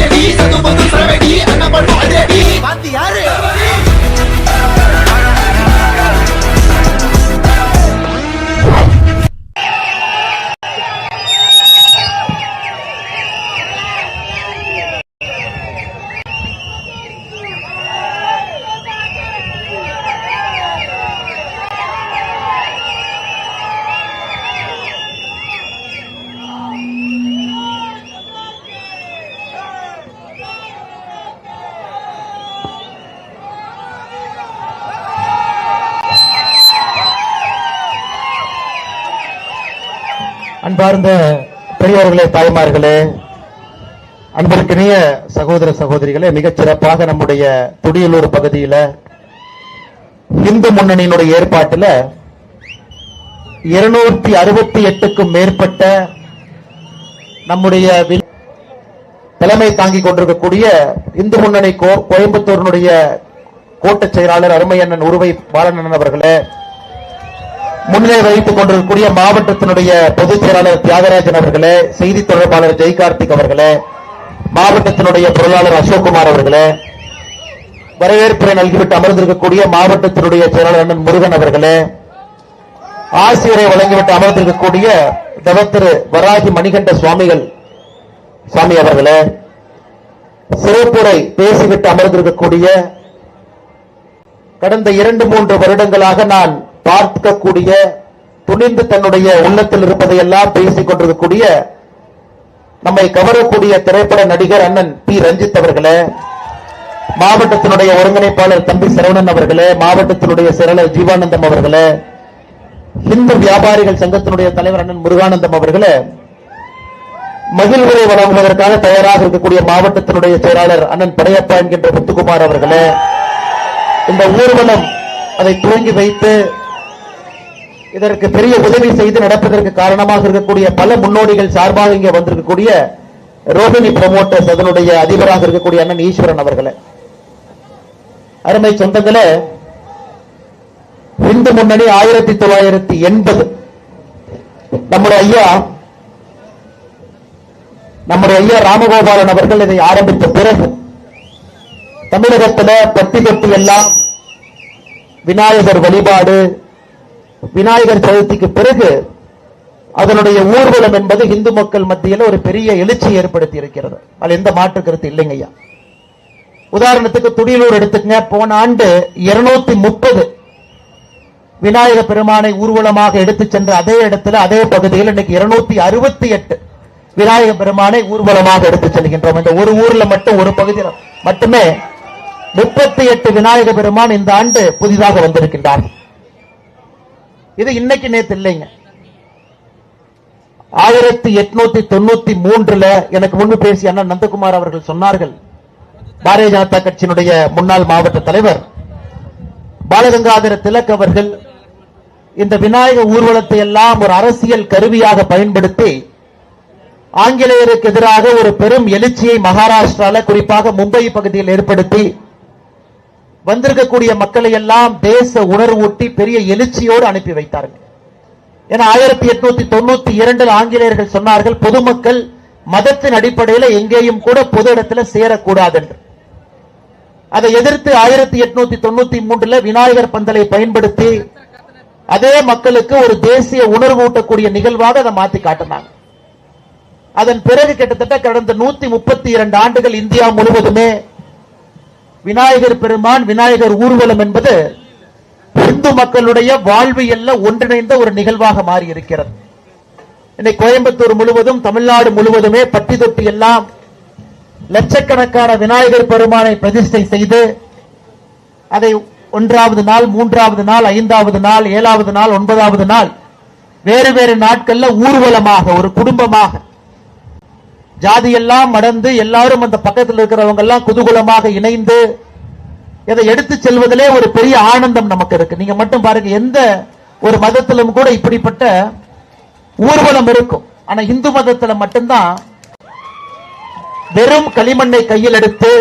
அதிரடி சத்து பத்து சரவெடி பண்ணும் அதிரடி பாத்தி யாரு அன்பார்ந்த பெரியவர்களே தாய்மார்களே அன்பிற்கினிய சகோதர சகோதரிகளே மிகச் சிறப்பாக நம்முடைய துடியலூர் பகுதியில இந்து முன்னணியினுடைய ஏற்பாட்டில் இருநூத்தி அறுபத்தி எட்டுக்கும் மேற்பட்ட நம்முடைய தலைமை தாங்கிக் கொண்டிருக்கக்கூடிய இந்து முன்னணி கோ- கோயம்புத்தூரினுடைய கோட்டச் செயலாளர் அருமையண்ணன் உருவை பாலனன் அவர்களே முன்னிலை வகித்துக் கொண்டிருக்கக்கூடிய மாவட்டத்தினுடைய பொதுச் செயலாளர் தியாகராஜன் அவர்களே செய்தி தொடர்பாளர் ஜெய்கார்த்திக் அவர்களே மாவட்டத்தினுடைய பொருளாளர் அசோக்குமார் அவர்களே வரவேற்புரை நல்கிவிட்டு அமர்ந்திருக்கக்கூடிய மாவட்டத்தினுடைய செயலாளர் அண்ணன் முருகன் அவர்களே ஆசிரியரை வழங்கிவிட்டு அமர்ந்திருக்கக்கூடிய தவத்திரு வராகி மணிகண்ட சுவாமிகள் சுவாமி அவர்களே சிறப்புரை பேசிவிட்டு அமர்ந்திருக்கக்கூடிய கடந்த இரண்டு மூன்று வருடங்களாக நான் பார்க்கக்கூடிய துணிந்து தன்னுடைய உள்ளத்தில் இருப்பதையெல்லாம் பேசிக் கொண்டிருக்கக்கூடிய நம்மை கவரக்கூடிய திரைப்பட நடிகர் அண்ணன் பி. ரஞ்சித் அவர்களே மாவட்டத்தினுடைய ஒருங்கிணைப்பாளர் தம்பி சரவணன் அவர்களே மாவட்டத்தினுடைய செயலர் ஜீவானந்தம் அவர்களே இந்து வியாபாரிகள் சங்கத்தினுடைய தலைவர் அண்ணன் முருகானந்தம் அவர்களே மகிழ்வுரை வழங்குவதற்காக தயாராக இருக்கக்கூடிய மாவட்டத்தினுடைய செயலாளர் அண்ணன் படையப்பா என்கின்ற முத்துக்குமார் அவர்களே இந்த ஊர்வலம் அதை துவங்கி வைத்து இதற்கு பெரிய உதவி செய்து நடப்பதற்கு காரணமாக இருக்கக்கூடிய பல முன்னோடிகள் சார்பாக இங்கே வந்திருக்கக்கூடிய ரோஹிணி ப்ரமோட்டர்ஸ் அதனுடைய அதிபராக இருக்கக்கூடிய அண்ணன் ஈஸ்வரன் அவர்களை. அருமை சொந்தங்களே இந்து முன்னணி ஆயிரத்தி தொள்ளாயிரத்தி எண்பது நம்முடைய ஐயா நம்முடைய ஐயா ராமகோபாலன் அவர்கள் இதை ஆரம்பித்த பிறகு தமிழகத்தில் பட்டி தொட்டி எல்லாம் விநாயகர் வழிபாடு விநாயகர் சதுர்த்திக்கு பிறகு அதனுடைய ஊர்வலம் என்பது இந்து மக்கள் மத்தியில் ஒரு பெரிய எழுச்சி ஏற்படுத்தி இருக்கிறது அது எந்த மாற்று கருத்து இல்லைங்க ஐயா. உதாரணத்துக்கு துடியலூர் எடுத்துக்கங்க. போன ஆண்டு இருநூத்தி முப்பது விநாயக பெருமானை ஊர்வலமாக எடுத்து சென்ற அதே இடத்துல அதே பகுதியில் இன்னைக்கு இருநூத்தி அறுபத்தி எட்டு விநாயக பெருமானை ஊர்வலமாக எடுத்து செல்கின்றோம். இந்த ஒரு ஊர்ல மட்டும் ஒரு பகுதியில் மட்டுமே முப்பத்தி எட்டு விநாயக பெருமான் இந்த ஆண்டு புதிதாக வந்திருக்கின்றார் இது இன்னைக்கு நேத்து இல்லைங்க. ஆயிரத்தி எட்நூத்தி தொண்ணூத்தி மூன்றுல எனக்கு முன்பு பேசிய அண்ணன் நந்தகுமார் அவர்கள் சொன்னார்கள். பாரதிய ஜனதா கட்சியினுடைய முன்னாள் மாவட்ட தலைவர் பாலகங்காதர திலக் அவர்கள் இந்த விநாயக ஊர்வலத்தை எல்லாம் ஒரு அரசியல் கருவியாக பயன்படுத்தி ஆங்கிலேயருக்கு எதிராக ஒரு பெரும் எழுச்சியை மகாராஷ்டிரால குறிப்பாக மும்பை பகுதியில் ஏற்படுத்தி வந்திருக்கக்கூடிய மக்களை எல்லாம் தேச உணர்வூட்டி பெரிய எழுச்சியோடு அனுப்பி வைத்தார்கள். ஏன்னா ஆயிரத்தி எட்நூத்தி தொண்ணூத்தி இரண்டில் ஆங்கிலேயர்கள் சொன்னார்கள் பொதுமக்கள் மதத்தின் அடிப்படையில் எங்கேயும் கூட பொது இடத்துல சேரக்கூடாது என்று அதை எதிர்த்து ஆயிரத்தி எட்நூத்தி தொண்ணூத்தி மூன்றுல விநாயகர் பந்தலை பயன்படுத்தி அதே மக்களுக்கு ஒரு தேசிய உணர்வு ஊட்டக்கூடிய நிகழ்வாக அதை மாத்தி காட்டினாங்க. அதன் பிறகு கிட்டத்தட்ட கடந்த நூத்தி முப்பத்தி இரண்டு ஆண்டுகள் இந்தியா முழுவதுமே விநாயகர் பெருமான் விநாயகர் ஊர்வலம் என்பது இந்து மக்களுடைய வாழ்வியல்ல ஒன்றிணைந்த ஒரு நிகழ்வாக மாறி இருக்கிறது இன்னைக்கு கோயம்புத்தூர் முழுவதும் தமிழ்நாடு முழுவதுமே பட்டி தொட்டி எல்லாம் லட்சக்கணக்கான விநாயகர் பெருமானை பிரதிஷ்டை செய்து அதை ஒன்றாவது நாள் மூன்றாவது நாள் ஐந்தாவது நாள் ஏழாவது நாள் ஒன்பதாவது நாள் வேறு வேறு நாட்கள்ல ஊர்வலமாக ஒரு குடும்பமாக ஜாதி எல்லாம் மடந்து எல்லாரும் அந்த பக்கத்தில் இருக்கிறவங்க எல்லாம் குதூகலமாக இணைந்து இதை எடுத்து செல்வதிலே ஒரு பெரிய ஆனந்தம் நமக்கு இருக்கு. நீங்க மட்டும் பாருங்க எந்த ஒரு மதத்திலும் கூட இப்படிப்பட்ட ஊர்வலம் இருக்கும். ஆனா இந்து மதத்துல மட்டும்தான் வெறும் களிமண்ணை கையில் எடுத்து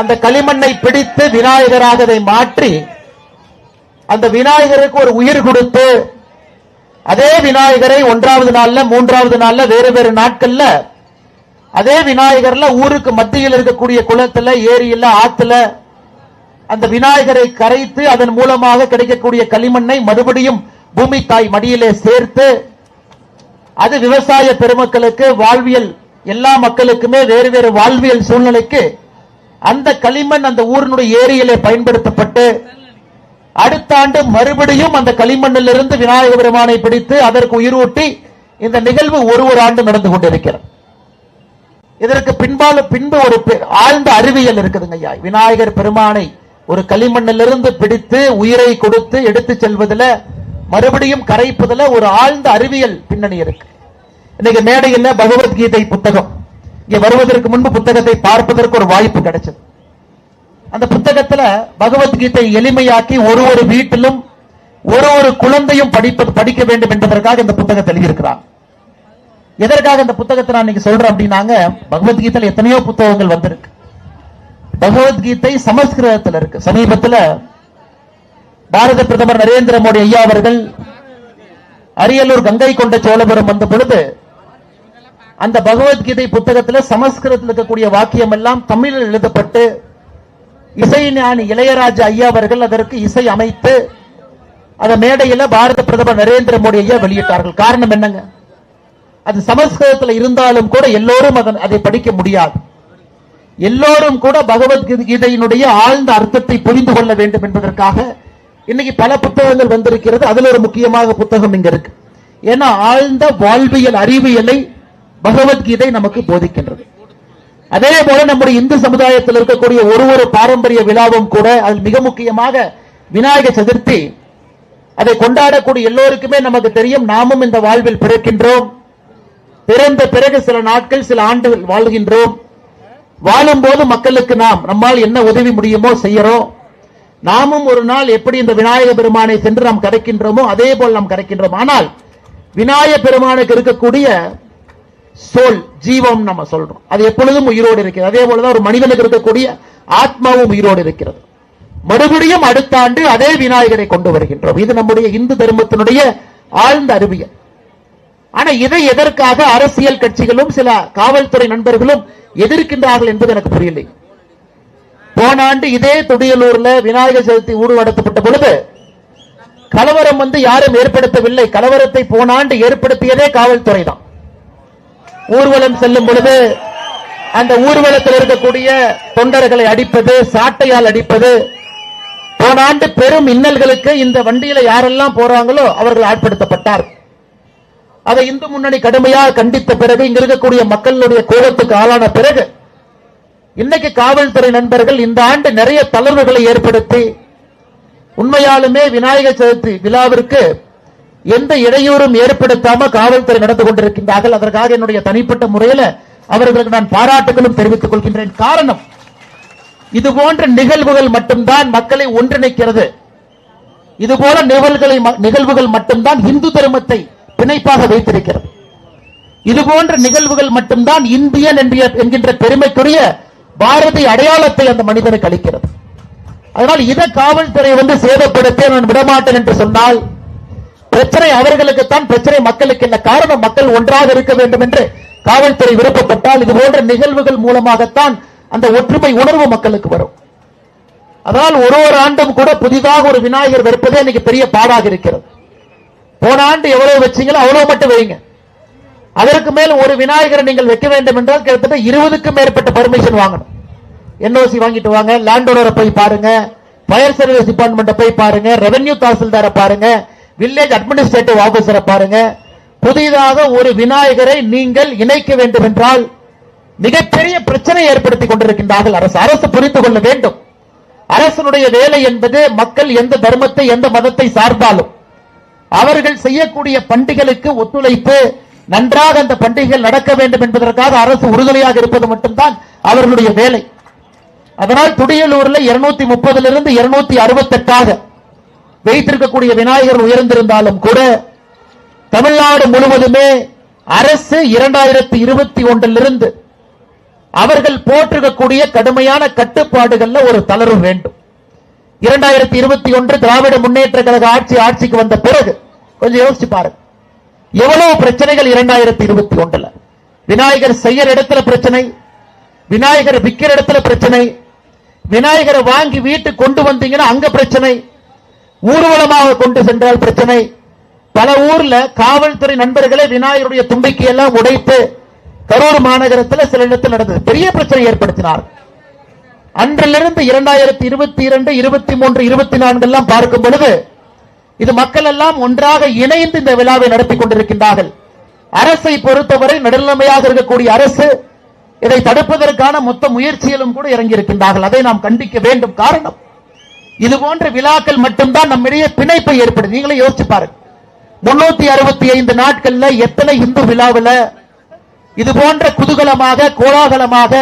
அந்த களிமண்ணை பிடித்து விநாயகராக அதை மாற்றி அந்த விநாயகருக்கு ஒரு உயிர் கொடுத்து அதே விநாயகரை ஒன்றாவது நாள்ல மூன்றாவது நாள்ல வேறு வேறு நாட்கள்ல அதே விநாயகர்ல ஊருக்கு மத்தியில் இருக்கக்கூடிய குளத்துல ஏரியில ஆத்துல அந்த விநாயகரை கரைத்து அதன் மூலமாக கிடைக்கக்கூடிய களிமண்ணை மறுபடியும் பூமி தாய் மடியிலே சேர்த்து அது விவசாய பெருமக்களுக்கு வாழ்வியல் எல்லா மக்களுக்குமே வேறு வேறு வாழ்வியல் சூழ்நிலைக்கு அந்த களிமண் அந்த ஊரினுடைய ஏரியிலே பயன்படுத்தப்பட்டு அடுத்த ஆண்டு மறுபடியும் அந்த களிமண்ணிலிருந்து விநாயக பெருமானை பிடித்து அதற்கு உயிரூட்டி இந்த நிகழ்வு ஒரு ஒரு ஆண்டு நடந்து கொண்டிருக்கிறது. இதற்கு பின்பால பின்பு ஒரு பெ- ஆழ்ந்த அறிவியல் இருக்குதுங்க ஐயா. விநாயகர் பெருமானை ஒரு களிமண்ணிலிருந்து பிடித்து உயிரை கொடுத்து எடுத்து செல்வதில் மறுபடியும் கரைப்பதில் ஒரு ஆழ்ந்த அறிவியல் பின்னணி இருக்கு. இன்னைக்கு மேடையில் பகவத்கீதை புத்தகம். இங்க வருவதற்கு முன்பு புத்தகத்தை பார்ப்பதற்கு ஒரு வாய்ப்பு கிடைச்சது. அந்த புத்தகத்துல பகவத்கீதை எளிமையாக்கி ஒரு ஒரு வீட்டிலும் ஒரு ஒரு குழந்தையும் படிப்பது படிக்க வேண்டும் என்பதற்காக இந்த புத்தகத்தை எழுதியிருக்கிறார் எதற்காக இந்த புத்தகத்தை நான் இன்னைக்கு சொல்றேன் அப்படின்னாங்க பகவத்கீதையில எத்தனையோ புத்தகங்கள் வந்திருக்கு. பகவத்கீதை சமஸ்கிருதத்தில் இருக்கு. சமீபத்துல பாரத பிரதமர் நரேந்திர மோடி ஐயா அவர்கள் அரியலூர் கங்கை கொண்ட சோழபுரம் வந்த பொழுது அந்த பகவத்கீதை புத்தகத்துல சமஸ்கிருதத்தில் இருக்கக்கூடிய வாக்கியம் எல்லாம் தமிழில் எழுதப்பட்டு இசைஞானி இளையராஜா ஐயா அவர்கள் அதற்கு இசை அமைத்து அந்த மேடையில பாரத பிரதமர் நரேந்திர மோடி ஐயா வெளியிட்டார்கள். காரணம் என்னங்க? அது சமஸ்கிருதத்தில் இருந்தாலும் கூட எல்லோரும் அதன் அதை படிக்க முடியாது. எல்லோரும் கூட பகவத்கீதையினுடைய ஆழ்ந்த அர்த்தத்தை புரிந்து கொள்ள வேண்டும் என்பதற்காக இன்னைக்கு பல புத்தகங்கள் வந்திருக்கிறது. அதுல ஒரு முக்கியமாக புத்தகம் இங்க இருக்கு. ஏன்னா ஆழ்ந்த வாழ்வியல் அறிவியலை பகவத்கீதை நமக்கு போதிக்கின்றது. அதே போல நம்முடைய இந்து சமுதாயத்தில் இருக்கக்கூடிய ஒரு ஒரு பாரம்பரிய விழாவும் கூட அதில் மிக முக்கியமாக விநாயக சதுர்த்தி. அதை கொண்டாடக்கூடிய எல்லோருக்குமே நமக்கு தெரியும். நாமும் இந்த வாழ்வில் பிறக்கின்றோம். பிறந்த பிறகு சில நாட்கள் சில ஆண்டுகள் வாழ்கின்றோம். வாழும்போது மக்களுக்கு நாம் நம்மால் என்ன உதவி முடியுமோ செய்யறோம். நாமும் ஒரு நாள் எப்படி இந்த விநாயக பெருமானை சென்று நாம் கரைக்கின்றோமோ அதே போல் நாம் கரைக்கின்றோம். ஆனால் விநாயக பெருமானுக்கு இருக்கக்கூடிய சோல் ஜீவம் நம்ம சொல்றோம். அது எப்பொழுதும் உயிரோடு இருக்கிறது. அதே போலதான் ஒரு மனிதனுக்கு இருக்கக்கூடிய ஆத்மாவும் உயிரோடு இருக்கிறது. மறுபடியும் அடுத்த ஆண்டு அதே விநாயகரை கொண்டு வருகின்றோம். இது நம்முடைய இந்து தர்மத்தினுடைய ஆழ்ந்த அறிவியல். ஆனா இதை எதற்காக அரசியல் கட்சிகளும் சில காவல்துறை நண்பர்களும் எதிர்க்கின்றார்கள் என்பது எனக்கு புரியலை. போன ஆண்டு இதே துடியலூர்ல விநாயகர் சதுர்த்தி ஊடு பொழுது கலவரம் வந்து யாரும் ஏற்படுத்தவில்லை. கலவரத்தை போன ஆண்டு ஏற்படுத்தியதே காவல்துறை தான் ஊர்வலம் செல்லும் பொழுது அந்த ஊர்வலத்தில் இருக்கக்கூடிய தொண்டர்களை அடிப்பது சாட்டையால் அடிப்பது போன ஆண்டு பெரும் இன்னல்களுக்கு இந்த வண்டியில யாரெல்லாம் போறாங்களோ அவர்கள் ஆட்படுத்தப்பட்டார். அதை இந்து முன்னணி கடுமையாக கண்டித்த பிறகு இங்க இருக்கக்கூடிய மக்களுடைய கோபத்துக்கு ஆளான பிறகு இன்னைக்கு காவல்துறை நண்பர்கள் இந்த ஆண்டு நிறைய தளர்வுகளை ஏற்படுத்தி உண்மையாலுமே விநாயகர் சதுர்த்தி விழாவிற்கு எந்த இடையூறும் ஏற்படுத்தாம காவல்துறை நடந்து கொண்டிருக்கின்றார்கள். அதற்காக என்னுடைய தனிப்பட்ட முறையில அவர்களுக்கு நான் பாராட்டுகளும் தெரிவித்துக் கொள்கின்றேன். காரணம் இது போன்ற நிகழ்வுகள் மட்டும்தான் மக்களை ஒன்றிணைக்கிறது. இது போல நிகழ்வுகளை நிகழ்வுகள் மட்டும்தான் இந்து தர்மத்தை பிணைப்பாக வைத்திருக்கிறது. இது போன்ற நிகழ்வுகள் மட்டும்தான் இந்தியன் என்கின்ற பெருமைக்குரிய பாரதிய அடையாளத்தை அந்த மனிதனுக்கு அளிக்கிறது. அதனால் இதை காவல்துறை வந்து சேதப்படுத்த நான் விடமாட்டேன் என்று சொன்னால் பிரச்சனை அவர்களுக்குத்தான் பிரச்சனை மக்களுக்கு இல்ல காரணம்? மக்கள் ஒன்றாக இருக்க வேண்டும் என்று காவல்துறை விருப்பப்பட்டால் இது போன்ற நிகழ்வுகள் மூலமாகத்தான் அந்த ஒற்றுமை உணர்வு மக்களுக்கு வரும். அதனால் ஒரு ஒரு ஆண்டும் கூட புதிதாக ஒரு விநாயகர் வைப்பதே இன்னைக்கு பெரிய பாடாக இருக்கிறது. போன ஆண்டு எவ்வளவு வச்சீங்களோ அவ்வளவு மட்டும் வைங்க. அதற்கு மேல் ஒரு விநாயகரை நீங்கள் வைக்க வேண்டும் என்றால் கிட்டத்தட்ட இருபதுக்கும் மேற்பட்ட பர்மிஷன் வாங்கணும். என்ஓசி வாங்கிட்டு வாங்க லேண்ட் ஓனரை போய் பாருங்க ஃபயர் சர்வீஸ் டிபார்ட்மெண்ட்டை போய் பாருங்க ரெவென்யூ தாசில்தாரை பாருங்க வில்லேஜ் அட்மினிஸ்ட்ரேட்டிவ் ஆபீசரை பாருங்க. புதிதாக ஒரு விநாயகரை நீங்கள் இணைக்க வேண்டும் என்றால் மிகப்பெரிய பிரச்சனை ஏற்படுத்திக் கொண்டிருக்கின்றார்கள். அரசு அரசு புரிந்து கொள்ள வேண்டும். அரசனுடைய வேலை என்பது மக்கள் எந்த தர்மத்தை எந்த மதத்தை சார்ந்தாலும். அவர்கள் செய்யக்கூடிய பண்டிகைகளுக்கு ஒத்துழைப்பு நன்றாக அந்த பண்டிகைகள் நடக்க வேண்டும் என்பதற்காக அரசு உறுதுணையாக இருப்பது மட்டும்தான் அவர்களுடைய வேலை. அதனால் துடியலூர்ல இருநூத்தி முப்பதிலிருந்து இருநூத்தி அறுபத்தெட்டாக வைத்திருக்கக்கூடிய விநாயகர் உயர்ந்திருந்தாலும் கூட தமிழ்நாடு முழுவதுமே அரசு இரண்டாயிரத்தி இருபத்தி ஒன்றிலிருந்து அவர்கள் போட்டிருக்கக்கூடிய கடுமையான கட்டுப்பாடுகள்ல ஒரு தளர்வு வேண்டும். இரண்டாயிரத்தி இருபத்தி ஒன்று திராவிட முன்னேற்ற கழக ஆட்சி ஆட்சிக்கு வந்த பிறகு கொஞ்சம் யோசிச்சு பாருங்க. எவ்வளவு பிரச்சனைகள் இரண்டாயிரத்தி இருபத்தி ஒன்றுல? விநாயகர் செய்யற இடத்துல பிரச்சனை விநாயகர் விக்கிற இடத்துல பிரச்சனை விநாயகரை வாங்கி வீட்டுக்கு கொண்டு வந்தீங்கன்னா அங்க பிரச்சனை ஊர்வலமாக கொண்டு சென்றால் பிரச்சனை. பல ஊர்ல காவல்துறை நண்பர்களை விநாயகருடைய தும்பிக்கை எல்லாம் உடைத்து கரூர் மாநகரத்தில் சில இடத்தில் நடந்தது. பெரிய பிரச்சனை ஏற்படுத்தினார். அன்றிலிருந்து இரண்டாயிரத்தி இருபத்தி இரண்டு இருபத்தி மூன்று இருபத்தி நான்கு எல்லாம் பார்க்கும் பொழுது இது மக்கள் எல்லாம் ஒன்றாக இணைந்து இந்த விழாவை நடத்தி கொண்டிருக்கின்றார்கள். அரசை பொறுத்தவரை நடுநிலைமையாக இருக்கக்கூடிய அரசு இதை தடுப்பதற்கான மொத்த முயற்சியிலும் கூட இறங்கியிருக்கின்றார்கள். அதை நாம் கண்டிக்க வேண்டும். காரணம் இது போன்ற விழாக்கள் மட்டும்தான் நம்மிடையே பிணைப்பை ஏற்படுது. நீங்களே யோசிச்சு பாருங்க. முன்னூத்தி அறுபத்தி ஐந்து நாட்கள்ல எத்தனை இந்து விழாவில் இது போன்ற குதூகலமாக கோலாகலமாக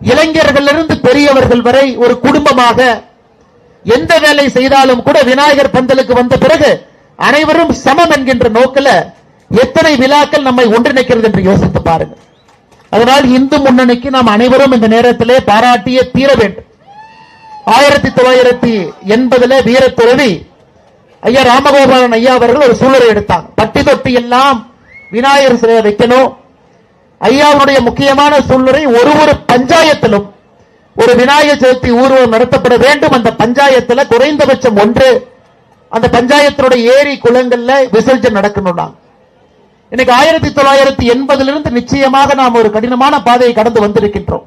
இளைஞர்களிலிருந்து பெரியவர்கள் வரை ஒரு குடும்பமாக எந்த வேலை செய்தாலும் கூட விநாயகர் பந்தலுக்கு வந்த பிறகு அனைவரும் சமம் என்கின்ற நோக்கில் எத்தனை விழாக்கள் நம்மை ஒன்றிணைக்கிறது என்று யோசித்து பாருங்க. அதனால் இந்து முன்னணிக்கு நாம் அனைவரும் இந்த நேரத்திலே பாராட்டியே தீர வேண்டும். ஆயிரத்தி தொள்ளாயிரத்தி எண்பதுல வீரத்துறவி ஐயா ராமகோபாலன் ஐயா அவர்கள் ஒரு சூழலை எடுத்தாங்க பட்டி தொட்டி எல்லாம் விநாயகர் சிலையை வைக்கணும். ஐயாவுடைய முக்கியமான சூழ்நிலை ஒரு ஒரு பஞ்சாயத்திலும் ஒரு விநாயகர் சதுர்த்தி ஊர்வலம் நடத்தப்பட வேண்டும். அந்த பஞ்சாயத்துல குறைந்தபட்சம் ஒன்று அந்த பஞ்சாயத்தினுடைய ஏரி குளங்கள்ல விசர்ஜன் நடக்கணும் இன்னைக்கு ஆயிரத்தி தொள்ளாயிரத்தி எண்பதிலிருந்து நிச்சயமாக நாம் ஒரு கடினமான பாதையை கடந்து வந்திருக்கின்றோம்.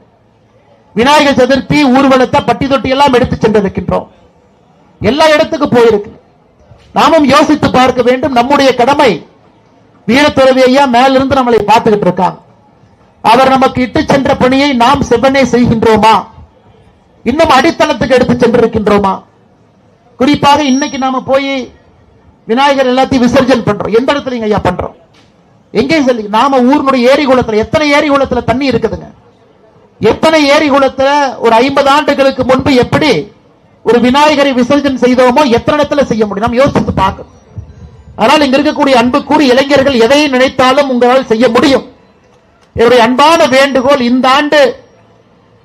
விநாயகர் சதுர்த்தி ஊர்வலத்தை பட்டி தொட்டி எல்லாம் எடுத்து சென்றிருக்கின்றோம். எல்லா இடத்துக்கு போயிருக்கு. நாமும் யோசித்து பார்க்க வேண்டும் நம்முடைய கடமை. வீரத்துறவி ஐயா மேலிருந்து நம்மளை பார்த்துக்கிட்டு இருக்காங்க. அவர் நமக்கு இட்டு சென்ற பணியை நாம் செவ்வனே செய்கின்றோமா? இன்னும் அடித்தளத்துக்கு எடுத்து சென்றிருக்கின்றோமா? குறிப்பாக இன்னைக்கு நாம போய் விநாயகர் எல்லாத்தையும் விசர்ஜன் பண்றோம். எந்த இடத்துல ஐயா பண்றோம்? எங்கே சொல்லி நாம ஊரினுடைய ஏரி குளத்துல எத்தனை ஏரி குளத்துல தண்ணி இருக்குதுங்க? எத்தனை ஏரி குளத்துல ஒரு ஐம்பது ஆண்டுகளுக்கு முன்பு எப்படி ஒரு விநாயகரை விசர்ஜன் செய்தோமோ எத்தனை இடத்துல செய்ய முடியும்? நாம் யோசித்து பார்க்கணும். ஆனால் இங்க இருக்கக்கூடிய அன்புக்கூடி இளைஞர்கள் எதை நினைத்தாலும் உங்களால் செய்ய முடியும். என்னுடைய அன்பான வேண்டுகோள் இந்த ஆண்டு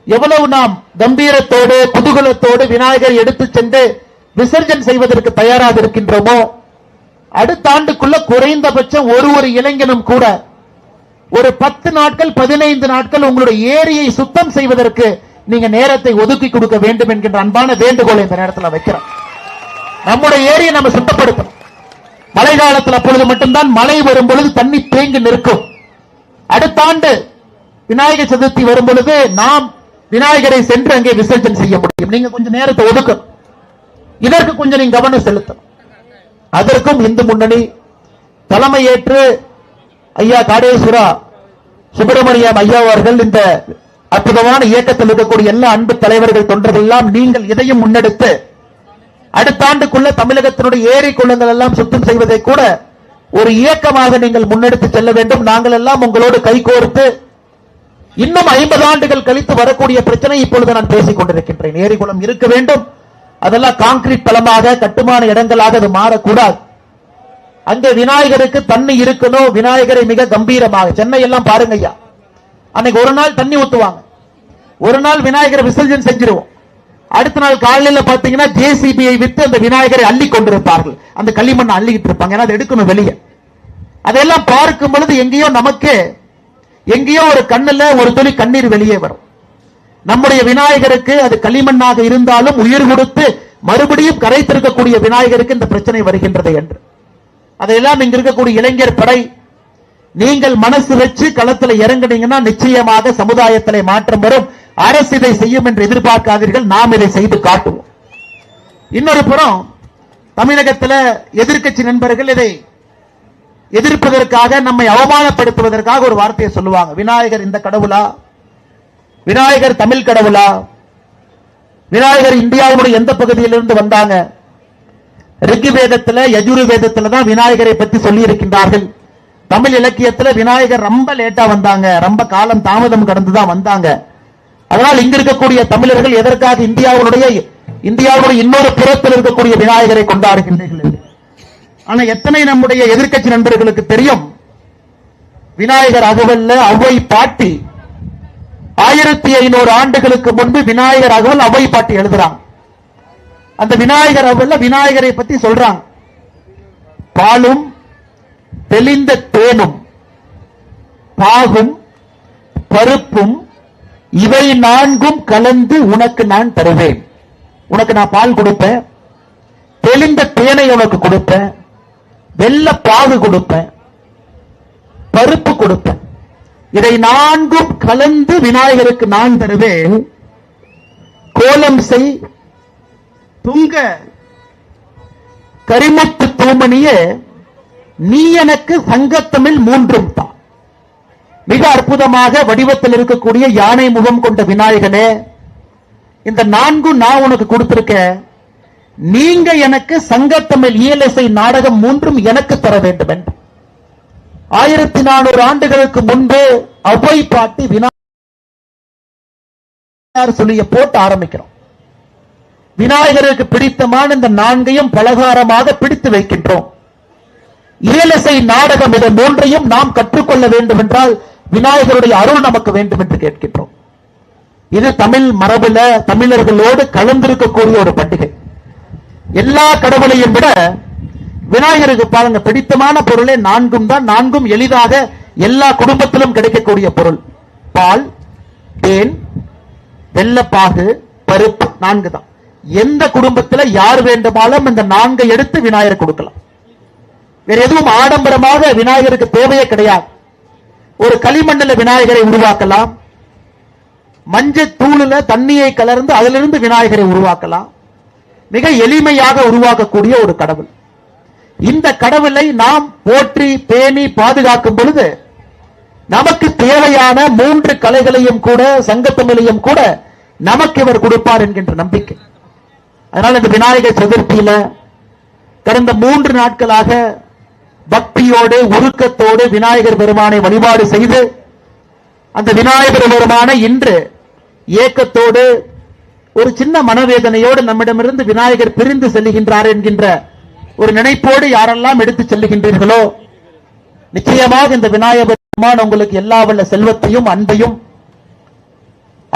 எவ்வளவு நாம் கம்பீரத்தோடு குதூகலத்தோடு விநாயகர் எடுத்து சென்று விசர்ஜன் செய்வதற்கு தயாராக இருக்கின்றோமோ அடுத்த ஆண்டுக்குள்ள குறைந்தபட்சம் ஒரு ஒரு இளைஞனும் கூட ஒரு பத்து நாட்கள் பதினைந்து நாட்கள் உங்களுடைய ஏரியை சுத்தம் செய்வதற்கு நீங்க நேரத்தை ஒதுக்கி கொடுக்க வேண்டும் என்கின்ற அன்பான வேண்டுகோளை இந்த நேரத்தில் வைக்கிறோம். நம்முடைய ஏரியை நம்ம சுத்தப்படுத்தணும். மழை காலத்தில் அப்பொழுது மட்டும்தான் மழை வரும் பொழுது தண்ணி தேங்கி நிற்கும். அடுத்த ஆண்டு விநாயகர் சதுர்த்தி வரும் பொழுது நாம் விநாயகரை சென்று அங்கே விசர்ஜன் செய்ய முடியும். நீங்க கொஞ்சம் நேரத்தை ஒதுக்கணும். இதற்கு கொஞ்சம் நீங்க கவனம் செலுத்தணும். அதற்கும் இந்து முன்னணி தலைமையேற்று ஐயா காடேஸ்வரா சுப்பிரமணியம் ஐயா அவர்கள் இந்த அற்புதமான இயக்கத்தில் இருக்கக்கூடிய எல்லா அன்பு தலைவர்கள் தொண்டர்கள் எல்லாம் நீங்கள் இதையும் முன்னெடுத்து அடுத்த ஆண்டுக்குள்ள தமிழகத்தினுடைய ஏரி குளங்கள் எல்லாம் சுத்தம் செய்வதை கூட ஒரு இயக்கமாக நீங்கள் முன்னெடுத்து செல்ல வேண்டும். நாங்கள் எல்லாம் உங்களோடு கைகோர்த்து இன்னும் ஐம்பது ஆண்டுகள் கழித்து வரக்கூடிய பிரச்சனை இப்பொழுது நான் பேசிக் கொண்டிருக்கின்றேன். ஏரி குளம் இருக்க வேண்டும். அதெல்லாம் கான்கிரீட் பலமாக கட்டுமான இடங்களாக அது மாறக்கூடாது. அந்த விநாயகருக்கு தண்ணி இருக்கணும். விநாயகரை மிக கம்பீரமாக. சென்னை எல்லாம் பாருங்க ஐயா. அன்னைக்கு ஒரு நாள் தண்ணி ஊத்துவாங்க. ஒரு நாள் விநாயகரை விசர்ஜன் செஞ்சிருவோம். அடுத்த நாள் காலையில பாத்தீங்கன்னா ஜேசிபியை வித்து அந்த விநாயகரை அள்ளி கொண்டிருப்பார்கள். அந்த களிமண்ணை அள்ளிக்கிட்டு இருப்பாங்க. ஏன்னா அதை எடுக்கணும் வெளியே. அதெல்லாம் பார்க்கும் பொழுது எங்கேயோ நமக்கு எங்கேயோ ஒரு கண்ணுல ஒரு துளி கண்ணீர் வெளியே வரும். நம்முடைய விநாயகருக்கு அது களிமண்ணாக இருந்தாலும் உயிர் கொடுத்து மறுபடியும் கரைத்திருக்கக்கூடிய விநாயகருக்கு இந்த பிரச்சனை வருகின்றது என்று. அதையெல்லாம் இங்க இருக்கக்கூடிய இளைஞர் படை நீங்கள் மனசு வச்சு களத்துல இறங்குனீங்கன்னா நிச்சயமாக சமுதாயத்திலே மாற்றம் வரும். அரசு இதை செய்யும் என்று எதிர்பார்க்காதீர்கள் நாம் இதை செய்து காட்டுவோம். இன்னொரு புறம் தமிழகத்துல எதிர்க்கட்சி நண்பர்கள் இதை எதிர்ப்பதற்காக நம்மை அவமானப்படுத்துவதற்காக ஒரு வார்த்தையை சொல்லுவாங்க. விநாயகர் இந்த கடவுளா? விநாயகர் தமிழ் கடவுளா? விநாயகர் இந்தியாவுடைய எந்த பகுதியிலிருந்து வந்தாங்க? ரிக்கு வேதத்துல யஜுரு வேதத்துல தான் விநாயகரை பத்தி சொல்லி இருக்கின்றார்கள் தமிழ் இலக்கியத்துல விநாயகர் ரொம்ப லேட்டா வந்தாங்க. ரொம்ப காலம் தாமதம் கடந்து தான் வந்தாங்க. அதனால் இங்க இருக்கக்கூடிய தமிழர்கள் எதற்காக இந்தியாவுடைய இந்தியாவுடைய இன்னொரு புறத்தில் இருக்கக்கூடிய விநாயகரை கொண்டாடுகின்றீர்கள் ஆனா எத்தனை நம்முடைய எதிர்க்கட்சி நண்பர்களுக்கு தெரியும்? விநாயகர் அகவல்ல அவ்வை பாட்டி ஆயிரத்தி ஐநூறு ஆண்டுகளுக்கு முன்பு விநாயகர் அகவல் அவ்வை பாட்டி எழுதுறான் அந்த விநாயகர் அகவல்ல விநாயகரை பத்தி சொல்றாங்க. பாலும் தெளிந்த தேனும் பாகும் பருப்பும் இவை நான்கும் கலந்து உனக்கு நான் தருவேன். உனக்கு நான் பால் கொடுப்பேன். தெளிந்த தேனை உனக்கு கொடுப்பேன். வெள்ள பாகு கொடுப்பேன். பருப்பு கொடுப்பேன். இதை நான்கும் கலந்து விநாயகருக்கு நான் தருவேன். கோலம் செய் துங்க. கரிமுத்து தூமணிய நீ எனக்கு சங்கத்தமிழ் மூன்றும் தான் மிக அற்புதமாக வடிவத்தில் இருக்கக்கூடிய யானை முகம் கொண்ட விநாயகனே இந்த நான்கு நான் உனக்கு கொடுத்திருக்கேன் நீங்க எனக்கு சங்கத்தமிழ் இயலிசை நாடகம் மூன்றும் எனக்கு தர வேண்டும் என்று. ஆயிரத்தி நானூறு ஆண்டுகளுக்கு முன்பு அவ்வை பாட்டி வினா சொல்லிய போட்டு ஆரம்பிக்கிறோம். விநாயகருக்கு பிடித்தமான இந்த நான்கையும் பலகாரமாக பிடித்து வைக்கின்றோம். இயலிசை நாடகம் இதை மூன்றையும் நாம் கற்றுக்கொள்ள வேண்டும் என்றால் விநாயகருடைய அருள் நமக்கு வேண்டும் என்று கேட்கின்றோம். இது தமிழ் மரபுல தமிழர்களோடு கலந்திருக்கக்கூடிய ஒரு பண்டிகை. எல்லா கடவுளையும் விட விநாயகருக்கு பாருங்க பிடித்தமான பொருளே நான்கும் தான். நான்கும் எளிதாக எல்லா குடும்பத்திலும் கிடைக்கக்கூடிய பொருள். பால் தேன் வெள்ளப்பாகு பருப்பு நான்கு தான். எந்த குடும்பத்துல யார் வேண்டுமானாலும் இந்த நான்கை எடுத்து விநாயகர் கொடுக்கலாம். வேற எதுவும் ஆடம்பரமாக விநாயகருக்கு தேவையே கிடையாது. ஒரு களிமண்ணில் விநாயகரை உருவாக்கலாம். மஞ்சள் தூளுல தண்ணியை கலர்ந்து அதிலிருந்து விநாயகரை உருவாக்கலாம். மிக எளிமையாக உருவாக்கக்கூடிய ஒரு கடவுள். இந்த கடவுளை நாம் போற்றி பேணி பாதுகாக்கும் பொழுது நமக்கு தேவையான மூன்று கலைகளையும் கூட சங்கத்தமிழையும் கூட நமக்கு இவர் கொடுப்பார் என்கின்ற நம்பிக்கை. அதனால் இந்த விநாயகர் சதுர்த்தியில கடந்த மூன்று நாட்களாக பக்தியோடு உருக்கத்தோடு விநாயகர் பெருமானை வழிபாடு செய்து அந்த விநாயகர் பெருமானை இன்று ஏக்கத்தோடு ஒரு சின்ன மனவேதனையோடு நம்மிடமிருந்து விநாயகர் பிரிந்து செல்லுகின்றார் என்கின்ற ஒரு நினைப்போடு யாரெல்லாம் எடுத்து செல்லுகின்றீர்களோ நிச்சயமாக இந்த விநாயகர் பெருமான் உங்களுக்கு எல்லா வல்ல செல்வத்தையும் அன்பையும்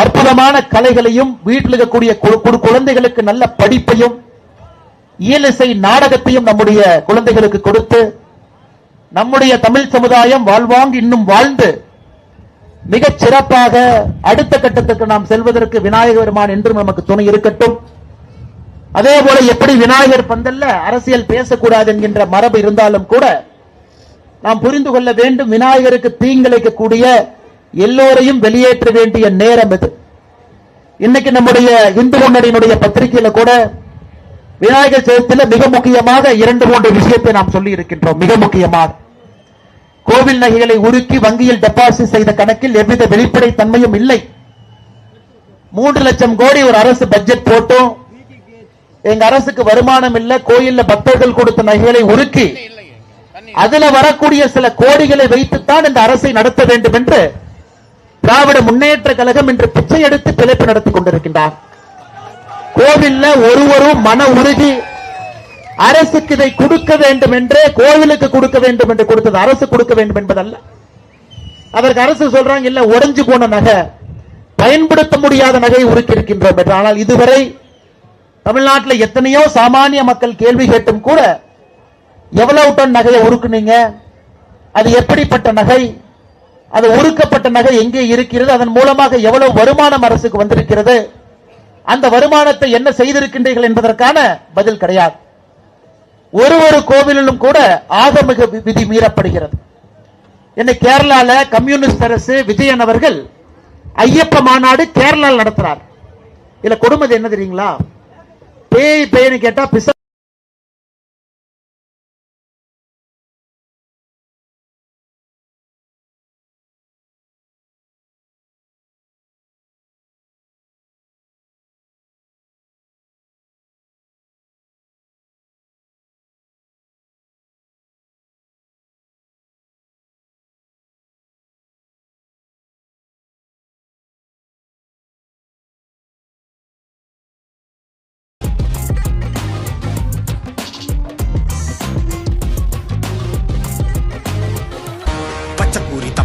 அற்புதமான கலைகளையும் வீட்டில் இருக்கக்கூடிய குழந்தைகளுக்கு நல்ல படிப்பையும் இயலிசை நாடகத்தையும் நம்முடைய குழந்தைகளுக்கு கொடுத்து நம்முடைய தமிழ் சமுதாயம் வாழ்வாங்கு இன்னும் வாழ்ந்து மிகச் சிறப்பாக அடுத்த கட்டத்துக்கு நாம் செல்வதற்கு விநாயகர் பெருமான் என்றும் நமக்கு துணை இருக்கட்டும். அதே போல எப்படி விநாயகர் பந்தல்ல அரசியல் பேசக்கூடாது என்கின்ற மரபு இருந்தாலும் கூட நாம் புரிந்து கொள்ள வேண்டும் விநாயகருக்கு தீங்கிழைக்கக்கூடிய எல்லோரையும் வெளியேற்ற வேண்டிய நேரம் இது. இன்னைக்கு நம்முடைய இந்து முன்னணியினுடைய பத்திரிகையில கூட விநாயகர் சதுர்த்தியில மிக முக்கியமாக இரண்டு மூன்று விஷயத்தை நாம் சொல்லி இருக்கின்றோம் மிக முக்கியமாக. கோவில் நகைகளை உருக்கி வங்கியில் டெபாசிட் செய்த கணக்கில் எவ்வித வெளிப்படை தன்மையும் இல்லை. மூன்று லட்சம் கோடி ஒரு அரசு பட்ஜெட் போட்டும். எங்க அரசுக்கு வருமானம் இல்ல. கோயில்ல பக்தர்கள் கொடுத்த நகைகளை உருக்கி. அதுல வரக்கூடிய சில கோடிகளை வைத்துத்தான் இந்த அரசை நடத்த வேண்டும் என்று திராவிட முன்னேற்ற கழகம் என்று பிச்சை எடுத்து பிழைப்பு நடத்திக் கொண்டிருக்கின்றார். கோவில்ல ஒருவரும் மன உறுதி அரசுக்கு இதை கொடுக்க வேண்டும் என்று கோவிலுக்கு கொடுக்க வேண்டும் என்று கொடுத்தது அரசு கொடுக்க வேண்டும் என்பதல்ல. அதற்கு அரசு சொல்றாங்க இல்ல உடைஞ்சு போன நகை. பயன்படுத்த முடியாத நகை உருக்கியிருக்கின்றோம் என்று. ஆனால் இதுவரை தமிழ்நாட்டில் எத்தனையோ சாமானிய மக்கள் கேள்வி கேட்டும் கூட எவ்வளவு டன் நகையை உருக்குனீங்க? அது எப்படிப்பட்ட நகை? அது உருக்கப்பட்ட நகை எங்கே இருக்கிறது? அதன் மூலமாக எவ்வளவு வருமானம் அரசுக்கு வந்திருக்கிறது? அந்த வருமானத்தை என்ன செய்திருக்கின்றீர்கள் என்பதற்கான பதில் கிடையாது. ஒரு ஒரு கோவிலிலும் கூட ஆகமிக விதி மீறப்படுகிறது. என்னை கேரளால கம்யூனிஸ்ட் அரசு விஜயன் அவர்கள் ஐயப்ப மாநாடு கேரளாவில் நடத்துறார். இதுல கொடுமை என்ன தெரியுங்களா? பேய் பேய்னு கேட்டா பிச